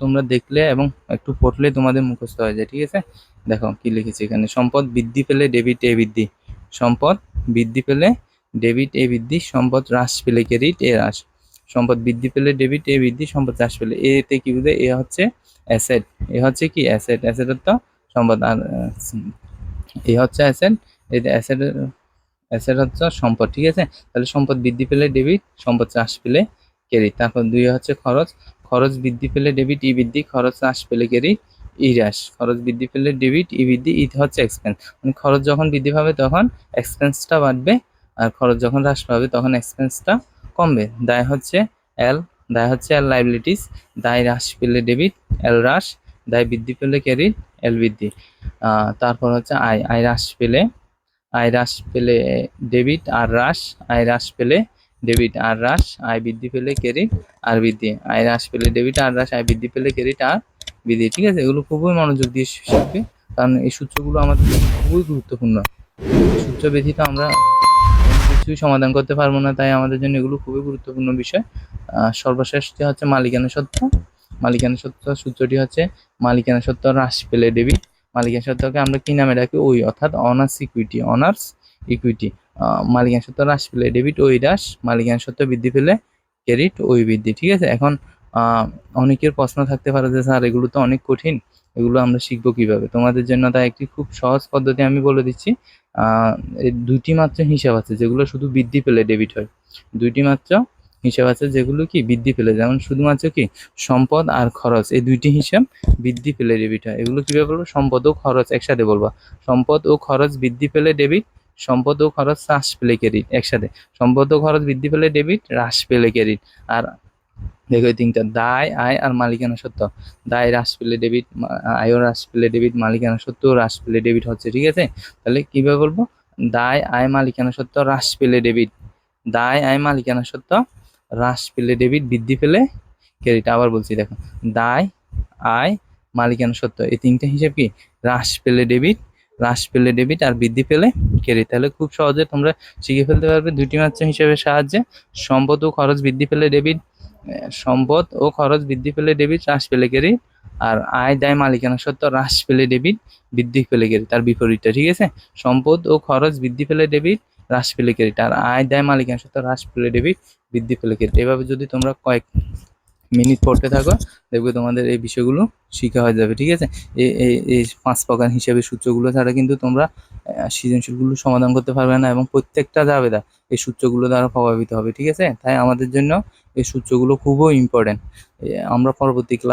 তোমরা দেখলে এবং একটু পড়লে তোমাদের মুখস্থ হয়ে যায়, ঠিক আছে? দেখো কি লিখেছি এখানে, সম্পদ বৃদ্ধি পেলে ডেবিট এ বৃদ্ধি, সম্পদ বৃদ্ধি পেলে ডেবিট এ বৃদ্ধি, সম্পদ হ্রাস পেলে ক্রেডিট এ হ্রাস, সম্পদ বৃদ্ধি পেলে ডেবিট এ বৃদ্ধি, সম্পদ হ্রাস পেলে এতে কি বুঝে এ হচ্ছে অ্যাসেট এ হচ্ছে কি অ্যাসেট অ্যাসেটের তো সম্পদ, আর, এ হচ্ছে অ্যাসেট এই অ্যাসেট অ্যাসেট হচ্ছে সম্পদ, ঠিক আছে? তাহলে সম্পদ বৃদ্ধি পেলে ডেবিট, সম্পদ হ্রাস পেলে ক্রেডিট, তারপর দুই হচ্ছে খরচ খরচ বৃদ্ধি পেলে ডেবিট ই বৃদ্ধি খরচ হ্রাস পেলে ক্রেডিট ই হ্রাস খরচ বৃদ্ধি পেলে ডেবিট ই বৃদ্ধি ই হচ্ছে এক্সপেন্স মানে খরচ যখন বৃদ্ধি পাবে তখন এক্সপেন্সটা বাড়বে আর খরচ যখন হ্রাস পাবে তখন এক্সপেন্সটা কমবে। দায় হচ্ছে এল দায় হচ্ছে এল লাইবিলিটিস দায় হ্রাস পেলে ডেবিট এল হ্রাস। দায় বৃদ্ধি পেলে ক্রেডিট এল বৃদ্ধি। তারপর হচ্ছে আয় আয় হ্রাস পেলে আয় হ্রাস পেলে ডেবিট আর হ্রাস। আয় হ্রাস পেলে ডেবিট আর হ্রাস আয় বৃদ্ধি পেলে ক্রেডিট আর বৃদ্ধি। আয় হ্রাস পেলে ডেবিট আর হ্রাস আয় বৃদ্ধি পেলে ক্রেডিট আর বৃদ্ধি। ঠিক আছে? এগুলো খুবই মনোযোগ দিয়ে শিখবে। কারণ এই সূত্রগুলো আমাদের খুবই গুরুত্বপূর্ণ। সূত্র ব্যতীত আমরা কিছুই সমাধান করতে পারব না তাই আমাদের জন্য এগুলো খুবই গুরুত্বপূর্ণ বিষয়। আহ, সর্বশেষ যে হচ্ছে মালিকানা সত্ত্ব মালিকানা সত্ত্ব সূত্রটি হচ্ছে মালিকানা সত্ত্ব হ্রাস পেলে ডেবিট মালিকানা সত্ত্বকে আমরা কি নামে ডাকি? ওই অর্থাৎ অনার্স ইকুইটি অনার্স ইকুইটি মালিকানা সত্ত্ব হ্রাস পেলে ডেবিট ওই হ্রাস, মালিকানা সত্ত্ব বৃদ্ধি পেলে ক্রেডিট ওই বৃদ্ধি, ঠিক আছে? এখন অনেকের প্রশ্ন থাকতে পারে যে, স্যার, এগুলো তো অনেক কঠিন, এগুলো আমরা শিখব কীভাবে? তোমাদের জন্য তাই একটি খুব সহজ পদ্ধতি আমি বলে দিচ্ছি। দুইটি মাত্র হিসাব আছে যেগুলো শুধু বৃদ্ধি পেলে ডেবিট হয়। দুইটি মাত্র হিসাব আছে যেগুলো কি? বৃদ্ধি পেলে, যেমন শুধুমাত্র কি? সম্পদ আর খরচ, এই দুইটি হিসাব বৃদ্ধি পেলে ডেবিট হয়। এগুলো কীভাবে বলব? সম্পদ ও খরচ একসাথে বলবা। সম্পদ ও খরচ বৃদ্ধি পেলে ডেবিট সম্পদ ও খরচ হ্রাস পেলে ক্রেডিট একসাথে। সম্পদ ও খরচ বৃদ্ধি পেলে ডেবিট, হ্রাস পেলে ক্রেডিট। আর দেখো এই তিনটা, দায়, আয় আর মালিকানা সত্ত্ব দায় হ্রাস পেলে ডেবিট আয়ও হ্রাস পেলে ডেবিট, মালিকানা সত্ত্ব হ্রাস পেলে ডেবিট হচ্ছে, ঠিক আছে? তাহলে কীভাবে বলব? দায়, আয়, মালিকানা সত্ত্ব হ্রাস পেলে ডেবিট। দায়, আয়, মালিকানা সত্ত্ব হ্রাস পেলে ডেবিট, বৃদ্ধি পেলে ক্রেডিট। আবার বলছি, দেখো। দায়, আয়, মালিকানা সত্ত্ব এই তিনটা হিসাব কি? হ্রাস পেলে ডেবিট হ্রাস পেলে ডেবিট আর বৃদ্ধি পেলে ক্রেডিট তাহলে খুব সহজে তোমরা শিখে ফেলতে পারবে দুটি মাত্রা হিসাবের সাহায্যে। সম্পদ ও খরচ বৃদ্ধি পেলে ডেবিট সম্পদ ও খরচ বৃদ্ধি পেলে ডেবিট হ্রাস পেলে ক্রেডিট আর আয়, দায়, মালিকানা সত্ত্ব হ্রাস পেলে ডেবিট বৃদ্ধি পেলে ক্রেডিট তার বিপরীতটা, ঠিক আছে? সম্পদ ও খরচ বৃদ্ধি পেলে ডেবিট হ্রাস পেলে ক্রেডিট আর আয়, দায়, মালিকানা সত্ত্ব হ্রাস পেলে ডেবিট বৃদ্ধি পেলে ক্রেডিট এভাবে যদি তোমরা কয়েক মিনিট পড়তে থাকো, দেখবে তোমাদের এই বিষয়গুলো শিখা হয়ে যাবে, ঠিক আছে? এই পাঁচ প্রকার হিসাবে সূত্রগুলো ছাড়া কিন্তু তোমরা সৃজনশীলগুলো সমাধান করতে পারবে না এবং প্রত্যেকটা যাবে না এই সূত্রগুলো দ্বারা প্রভাবিত হবে, ঠিক আছে? তাই আমাদের জন্য এই সূত্রগুলো খুবই ইম্পর্টেন্ট আমরা পরবর্তী ক্লাস